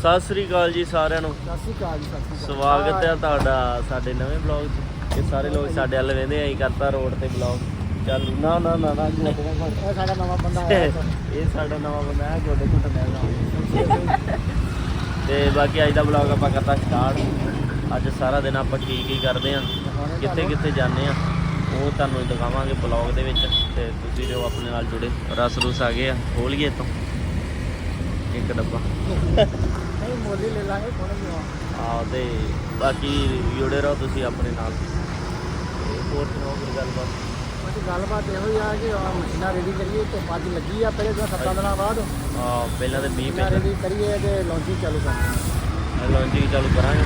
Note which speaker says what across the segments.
Speaker 1: ਸਤਿ ਸ੍ਰੀ ਅਕਾਲ ਜੀ ਸਾਰਿਆਂ ਨੂੰ।
Speaker 2: ਸਤਿ ਸ਼੍ਰੀ ਅਕਾਲ ਜੀ ਸਤਿ ਸ਼੍ਰੀ ਅਕਾਲ।
Speaker 1: ਸਵਾਗਤ ਹੈ ਤੁਹਾਡਾ ਸਾਡੇ ਨਵੇਂ ਬਲੌਗ 'ਚ। ਇਹ ਸਾਰੇ ਲੋਕ ਸਾਡੇ ਵੱਲ ਵੇਂਦੇ ਆਂ ਕਰਤਾ ਰੋਡ ਤੇ ਬਲੌਗ ਚੱਲ ਨਾ ਨਾ ਨਾ ਨਾ
Speaker 2: ਇਹ ਸਾਡਾ ਨਵਾਂ ਬੰਦਾ ਆਇਆ
Speaker 1: ਇਹ ਸਾਡਾ ਨਵਾਂ ਬੰਦਾ ਹੈ ਗੋਡੇ ਘੁੱਟਣ ਦਾ ਤੇ ਬਾਕੀ ਅੱਜ ਦਾ ਬਲੌਗ ਆਪਾਂ ਕਰਤਾ ਸਟਾਰਟ ਅੱਜ ਸਾਰਾ ਦਿਨ ਆਪਾਂ ਕੀ ਕੀ ਕਰਦੇ ਆਂ ਕਿੱਥੇ ਕਿੱਥੇ ਜਾਂਦੇ ਆ ਉਹ ਤੁਹਾਨੂੰ ਦਿਖਾਵਾਂਗੇ ਬਲੌਗ ਦੇ ਵਿੱਚ। ਤੇ ਤੁਸੀਂ ਜੋ ਆਪਣੇ ਨਾਲ ਜੁੜੇ ਰਸ ਰੁਸ ਆ ਗਏ ਆ ਖੋਲੀਏ ਤੋਂ ਇੱਕ ਡੱਬਾ।
Speaker 2: ਨਹੀਂ ਮੋਲੀ ਲੈ ਲਾਂਗੇ ਕੋਣ ਨਹੀਂ
Speaker 1: ਆਹ ਤੇ ਬਾਕੀ ਜੁੜੇ ਰਹੋ ਤੁਸੀਂ ਆਪਣੇ ਨਾਲ। ਤੇ ਹੋਰ ਸੁਣਾਓ ਕੋਈ ਗੱਲਬਾਤ?
Speaker 2: ਬਾਕੀ ਗੱਲਬਾਤ ਇਹੋ ਹੀ ਆ ਕਿ ਆਹ ਮਸ਼ੀਨਾਂ ਰੈਡੀ ਕਰੀਏ ਤੇ ਅੱਜ ਲੱਗੀ ਆ ਪਹਿਲੇ ਦਿਨ ਸੱਤਾਂ ਦਿਨਾਂ ਬਾਅਦ।
Speaker 1: ਆ ਪਹਿਲਾਂ ਤੇ ਮੀਂਹ
Speaker 2: ਮਸ਼ੀਨਾਂ
Speaker 1: ਪੈਂਦਾ।
Speaker 2: ਰੈਡੀ ਕਰੀਏ ਤੇ ਲਾਂਚਿੰਗ ਚਾਲੂ ਕਰਦੇ
Speaker 1: ਲਾਂਚਿੰਗ ਚਾਲੂ ਕਰਾਂਗੇ।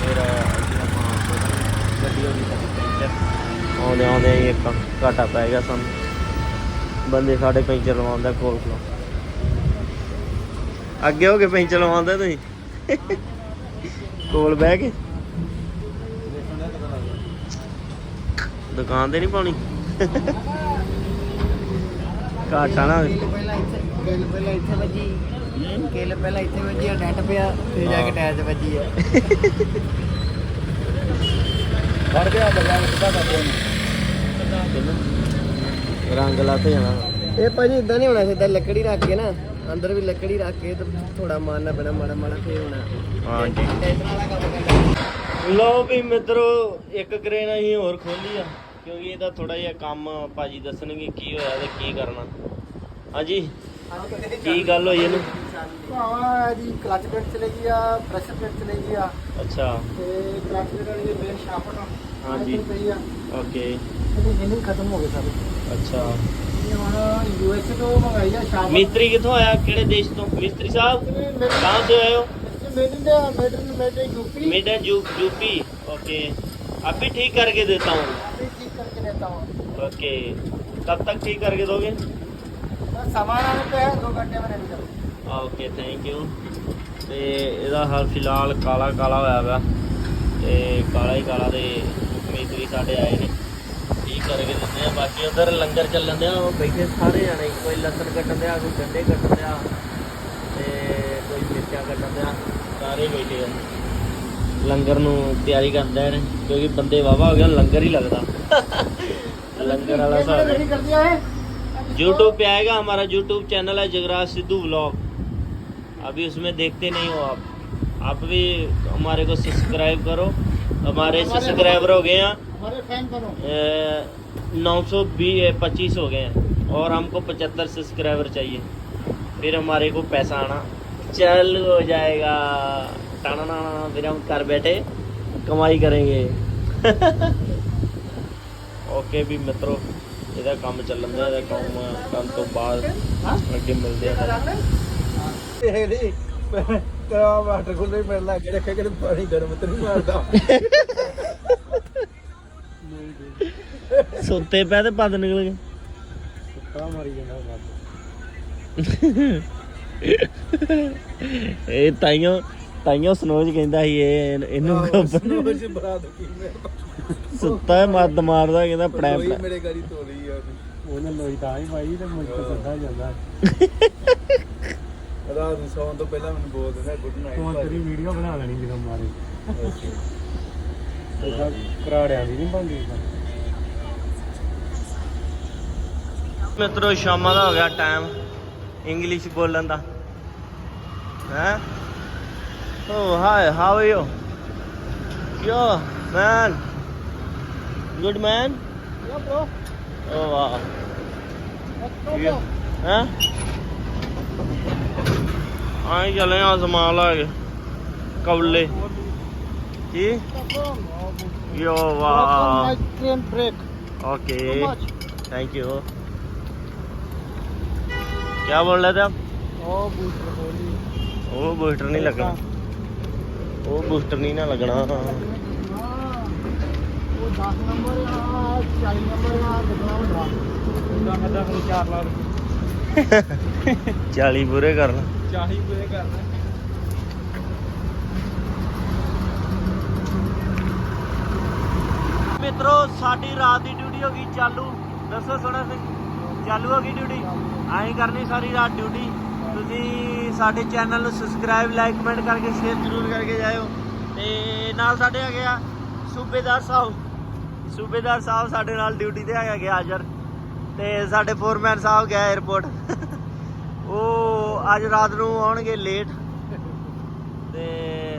Speaker 1: ਫਿਰ ਅਸੀਂ ਆਪਾਂ ਗੱਡੀ ਹੋ ਗਈ ਸਾਡੀ ਪੈਂਚਰ ਆਉਂਦੇ ਆਉਂਦੇ ਹੀ ਇੱਕ ਘਾਟਾ ਪੈ ਗਿਆ ਸਾਨੂੰ। ਬੰਦੇ ਸਾਡੇ ਪੈਂਚਰ ਲਵਾਉਂਦਾ ਕੋਲ ਕੋਲ ਅੱਗੇ ਹੋ ਕੇ ਪੈਂਚਰ ਲਵਾਉਂਦੇ ਤੁਸੀਂ। ਕੋਲ ਬਹਿ ਕੇ। ਦੁਕਾਨ ਤੇ ਨਹੀਂ ਪਾਉਣੀ? ਘਾਟਾ ਨਾ ਹੋਵੇ।
Speaker 2: ਪਹਿਲਾਂ ਇੱਥੇ ਕਿਲ ਪਹਿਲਾਂ ਇੱਥੇ ਵੱਜੀ। ਕਿਲ ਪਹਿਲਾਂ ਇੱਥੇ ਵੱਜੀ ਆ ਡੈਂਟ ਪਿਆ ਤੇ ਜਾ ਕੇ ਟਾਇਰ 'ਚ ਵੱਜੀ ਆ। ਫੜ ਗਿਆ ਬਗਾ ਕਿੱਦਾਂ ਕਰਦੇ
Speaker 1: ਰੰਗ ਲੱਤ ਜਾਣਾ।
Speaker 2: ਇਹ ਭਾਜੀ ਇਦਾਂ ਨਹੀਂ ਹੋਣਾ ਸਿੱਧਾ ਲੱਕੜੀ ਰੱਖ ਕੇ ਨਾ ਅੰਦਰ ਵੀ ਲੱਕੜੀ ਰੱਖ ਕੇ ਤੇ ਥੋੜਾ ਮਾਰਨਾ ਪੈਣਾ ਮਾੜਾ ਮਾੜਾ ਫੇਰ ਹੋਣਾ।
Speaker 1: ਹਾਂਜੀ।
Speaker 2: ਟੈਂਸ਼ਨ ਵਾਲਾ ਕੰਮ ਕਰਨਾ।
Speaker 1: ਲਓ ਵੀ ਮਿੱਤਰੋ ਇੱਕ ਕਰੇਨ ਅਸੀਂ ਹੋਰ ਖੋਲੀ ਆ ਕਿਉਂਕਿ ਇਹਦਾ ਥੋੜਾ ਜਿਹਾ ਕੰਮ ਭਾਜੀ ਦੱਸਣਗੇ ਕੀ ਹੋਇਆ ਤੇ ਕੀ ਕਰਨਾ। ਹਾਂਜੀ ਕੀ ਗੱਲ ਹੋਈ ਇਹਨੂੰ?
Speaker 2: ਭਾਵਾ ਜੀ ਕਲਚ ਪਲੇਟ ਚਲੇ ਗਈ ਆ ਪ੍ਰੈਸ਼ਰ ਪਲੇਟ ਚਲੇ ਗਈ ਆ।
Speaker 1: ਅੱਛਾ।
Speaker 2: ਤੇ ਕਲਚ ਪਲੇਟ ਵਾਲੀ ਦੇ ਬ੍ਰੇਕ ਸ਼ਾਫਟ
Speaker 1: ਹਾਂਜੀ। ਓਕੇ।
Speaker 2: ਇਹਦੀ ਇੰਜਨ ਖਤਮ ਹੋ ਗਏ ਸਾਰੇ।
Speaker 1: ਅੱਛਾ।
Speaker 2: ਇਹ ਹੁਣ ਯੂਐਸ ਤੋਂ ਮੰਗਾਈ ਆ ਸ਼ਾਫਟ
Speaker 1: ਮਿਸਤਰੀ ਕਿੱਥੋਂ ਆਇਆ ਕਿਹੜੇ ਦੇਸ਼ ਤੋਂ ਮਿਸਤਰੀ ਸਾਹਿਬ ਕਹਾਂ से आए हो
Speaker 2: made India made in made in UP
Speaker 1: made U UP okay अभी ठीक करके देता हूँ
Speaker 2: अभी ठीक करके देता हूँ
Speaker 1: ओके कब तक ठीक करके दोगे
Speaker 2: बस सामान आने पे है दो घंटे में रेडी कर
Speaker 1: ਓਕੇ ਥੈਂਕ ਯੂ ਤੇ ਇਹਦਾ ਹਾਲ ਫਿਲਹਾਲ ਕਾਲਾ ਕਾਲਾ ਹੋਇਆ ਵਾ ਤੇ ਕਾਲਾ ਹੀ ਕਾਲਾ ਤੇ ਮਿਸਤਰੀ ਸਾਡੇ ਆਏ ਨੇ ਠੀਕ ਕਰਕੇ ਦਿੰਦੇ ਆ ਬਾਕੀ ਉਧਰ ਲੰਗਰ ਚੱਲਣ ਦਿਆ ਉਹ ਬੈਠੇ ਸਾਰੇ ਜਾਣੇ ਕੋਈ ਲਸਣ ਕੱਟਣ ਦਿਆ ਕੋਈ ਗੰਡੇ ਕੱਟਣ ਦਿਆ ਤੇ ਕੋਈ ਮਿਰਚਾਂ ਕੱਟਣ ਦਿਆ ਸਾਰੇ ਬੈਠੇ ਆ ਲੰਗਰ ਨੂੰ ਤਿਆਰੀ ਕਰਦੇ ਨੇ ਕਿਉਂਕਿ ਬੰਦੇ ਵਾਵਾ ਹੋ ਗਏ ਹੁਣ ਲੰਗਰ ਹੀ ਲੱਗਦਾ ਲੰਗਰ ਵਾਲਾ ਹਿਸਾਬ ਹੈ
Speaker 2: रेडी कर दिया है
Speaker 1: यूट्यूब पे आएगा हमारा यूट्यूब चैनल है जगराज सिद्धू ब्लॉग अभी उसमें देखते नहीं हो आप आप भी हमारे को सब्सक्राइब करो हमारे सब्सक्राइबर हो गए हैं
Speaker 2: हमारे फैन बनो
Speaker 1: नौ सौ पच्चीस हो गए हैं और हमको पचहत्तर सब्सक्राइबर चाहिए फिर हमारे को पैसा आना चालू हो जाएगा टाना फिर हम घर बैठे कमाई करेंगे ਓਕੇ ਵੀ ਮਿੱਤਰੋ ਇਹਦਾ ਕੰਮ ਚੱਲਣ ਦਾ ਇਹਦਾ ਕੰਮ ਕਰਨ ਤੋਂ ਬਾਅਦ ਅੱਗੇ ਮਿਲਦੇ ਆ
Speaker 2: ਇਹ ਨਹੀਂ ਤੇਰਾ ਵਾਟਰ ਕੂਲਰ ਹੀ ਮਿਲਦਾ ਜਿਹੜੇ ਕਿ ਪਾਣੀ ਗਰਮ ਤੇ ਨਹੀਂ ਮਾਰਦਾ
Speaker 1: ਸੁੱਤੇ ਪੈ ਤੇ ਪੱਦ ਨਿਕਲ ਗਏ
Speaker 2: ਕੁੱਤਾ ਮਾਰੀ ਜਾਂਦਾ
Speaker 1: ਇਹ ਤਾਈਓ ਤਾਈਓ ਸਨੋਜ ਕਹਿੰਦਾ ਸੀ ਇਹ ਇਹਨੂੰ ਖਬਰ
Speaker 2: ਰੋਜ਼ ਬਰਾ ਦੁਖੀ ਮੈਂ
Speaker 1: ਸੁੱਤਾ ਹੈ ਮੱਦ ਮਾਰਦਾ ਕਹਿੰਦਾ ਪੜੈ
Speaker 2: ਮੇਰੇ ਗਾੜੀ ਤੋੜੀ ਆ ਉਹਨੇ ਲੋਈ ਤਾਂ ਹੀ ਪਾਈ ਤੇ ਕੇ ਸਿੱਧਾ ਜਾਂਦਾ। ਰਾਤ ਨੂੰ ਸੌਣ ਤੋਂ ਪਹਿਲਾਂ ਮੈਨੂੰ ਬੋਲ ਦਿੰਦਾ ਗੁੱਡ ਨਾਈਟ
Speaker 3: ਤੂੰ ਤੇਰੀ ਵੀਡੀਓ ਬਣਾ ਲੈਣੀ ਜਦੋਂ ਮਾਰੇ। ਘਰਾੜਿਆਂ ਦੀ ਨਹੀਂ ਬਣਦੀ।
Speaker 1: ਮਿੱਤਰੋ ਸ਼ਾਮਾਂ ਦਾ ਹੋ ਗਿਆ ਟਾਈਮ ਇੰਗਲਿਸ਼ ਬੋਲਣ ਦਾ। ਹੈ? ਓ hi how are you yo man good ਮੈਨ
Speaker 2: ਯੋ ਬ੍ਰੋ
Speaker 1: ਓ ਵਾਹ। ਹੈ? ਆਈ ਚਲੇ ਆ ਸਮਾਨ ਲਾ ਕੇ ਕੌਲੇ ਕੀ? ਯੋ ਵਾਹ।
Speaker 2: Train brake okay
Speaker 1: thank you क्या बोल रहे थे आप
Speaker 2: Oh, booster holy.
Speaker 1: वो बूस्टर नहीं लगना वो बूस्टर नहीं ना लगना
Speaker 2: हाँ, वो दस नंबर यहाँ चालीस नंबर यहाँ कितना होगा पूरा मतलब हम चार लाख
Speaker 1: 40 पूरे कर ला
Speaker 2: चाही पूरे करना
Speaker 1: ਮਿੱਤਰੋ ਸਾਡੀ ਰਾਤ ਦੀ ਡਿਊਟੀ ਹੋ ਗਈ ਚਾਲੂ ਦੱਸੋ ਸੋਹਣਾ ਸਿੰਘ ਚਾਲੂ ਹੋ ਗਈ ਡਿਊਟੀ ਐਂ ਕਰਨੀ ਸਾਰੀ ਰਾਤ ਡਿਊਟੀ ਤੁਸੀਂ ਸਾਡੇ ਚੈਨਲ ਨੂੰ ਸਬਸਕ੍ਰਾਈਬ ਲਾਈਕ ਕਮੈਂਟ ਕਰਕੇ ਸ਼ੇਅਰ ਜ਼ਰੂਰ ਕਰਕੇ ਜਾਇਓ। ਤੇ ਨਾਲ ਸਾਡੇ ਹੈਗੇ ਆ ਸੂਬੇਦਾਰ ਸਾਹਿਬ। ਸੂਬੇਦਾਰ ਸਾਹਿਬ ਸਾਡੇ ਨਾਲ ਡਿਊਟੀ ਤੇ ਹੈਗਾ ਗਿਆ ਹਾਜ਼ਰ। ਤੇ ਸਾਡੇ ਫੋਰਮੈਨ ਸਾਹਿਬ ਗਿਆ 에어ਪੋਰਟ ਉਹ ਅੱਜ ਰਾਤ ਨੂੰ ਆਉਣਗੇ ਲੇਟ ਤੇ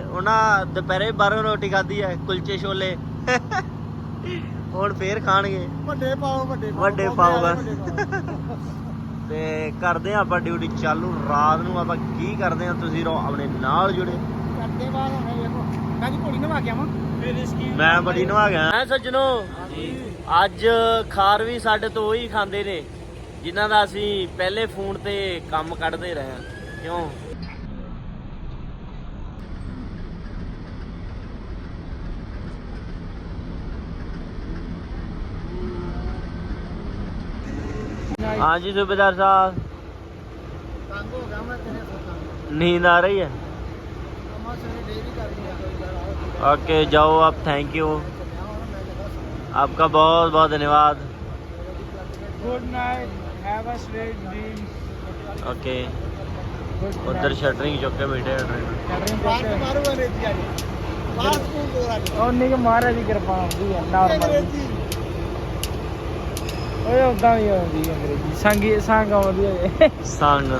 Speaker 1: ਉਹਨਾਂ ਦੁਪਹਿਰੇ ਬਾਹਰੋਂ ਰੋਟੀ ਖਾਧੀ ਹੈ, ਕੁਲਚੇ ਛੋਲੇ। ਹੁਣ ਫੇਰ ਖਾਣਗੇ।
Speaker 2: ਵੱਡੇ ਪਾਓ ਵੱਡੇ ਪਾਓ
Speaker 1: ਵੱਡੇ ਪਾਓ ਬਸ। ਤੇ ਕਰਦੇ ਆ ਆਪਾਂ ਡਿਊਟੀ ਚਾਲੂ ਰਾਤ ਨੂੰ ਆਪਾਂ ਕੀ ਕਰਦੇ ਆ ਤੁਸੀਂ ਰਹੋ ਆਪਣੇ ਨਾਲ ਜੁੜੇ।
Speaker 2: ਕਰਦੇ ਬਾਹਰ ਹੋਣੇ ਵੇਖੋ ਮੈਂ ਜੀ ਘੋੜੀ ਨਵਾ ਕੇ ਆਵਾਂ। ਫਿਰ ਇਸ ਕੀ
Speaker 1: ਮੈਂ ਬੜੀ ਨਵਾ ਗਿਆ ਐ ਸੱਜਣੋ? ਅੱਜ ਖਾਰ ਵੀ ਸਾਡੇ ਤੋਂ ਉਹੀ ਖਾਂਦੇ ਨੇ ਜਿਨ੍ਹਾਂ ਦਾ ਅਸੀਂ ਪਹਿਲੇ ਫੋਨ ਤੇ ਕੰਮ ਕੱਢਦੇ ਰਹੇ ਹਾਂ। ਕਿਉਂ?
Speaker 2: हाँ जी सूबेदार साहब
Speaker 1: नींद आ रही है ओके जाओ आप थैंक यू आपका बहुत बहुत धन्यवाद
Speaker 2: गुड नाइट ड्रीम
Speaker 1: ओके उधर शटरिंग चौके बैठे हैं
Speaker 2: और नहीं कृपा नॉर्मल ਓਏ ਉਦਾਂ ਵੀ ਆਉਂਦੀ ਹੈ ਅੰਗਰੇਜ਼ੀ। ਸੰਗੀ ਸੰਗ ਆਉਂਦੀ ਹੈ ਸੰਗ।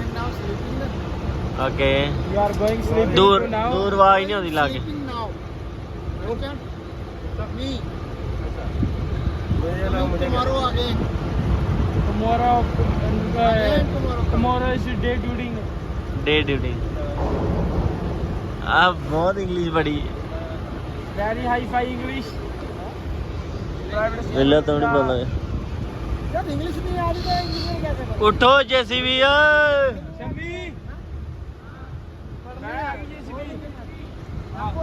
Speaker 2: Okay you are
Speaker 1: going sleeping ਦੂਰ ਦੂਰ ਆਵਾਜ਼ ਨਹੀਂ
Speaker 2: ਆਉਂਦੀ ਲਾਗੇ। Okay me. tomorrow again
Speaker 3: tomorrow
Speaker 2: tomorrow
Speaker 3: is day duty
Speaker 1: day duty ਆ ਬਹੁਤ ਇੰਗਲਿਸ਼ ਬੜੀ।
Speaker 3: Very hi fi English private
Speaker 1: ਵੇਲਾ ਤਾਂ
Speaker 3: ਨਹੀਂ
Speaker 1: ਬੋਲਦਾ।
Speaker 2: जब इंग्लिश नहीं आ रही तो इंग्लिश में कैसे करें?
Speaker 1: उठो जैसी भी है
Speaker 3: शम्मी, मैं अभी JCB.
Speaker 2: आपको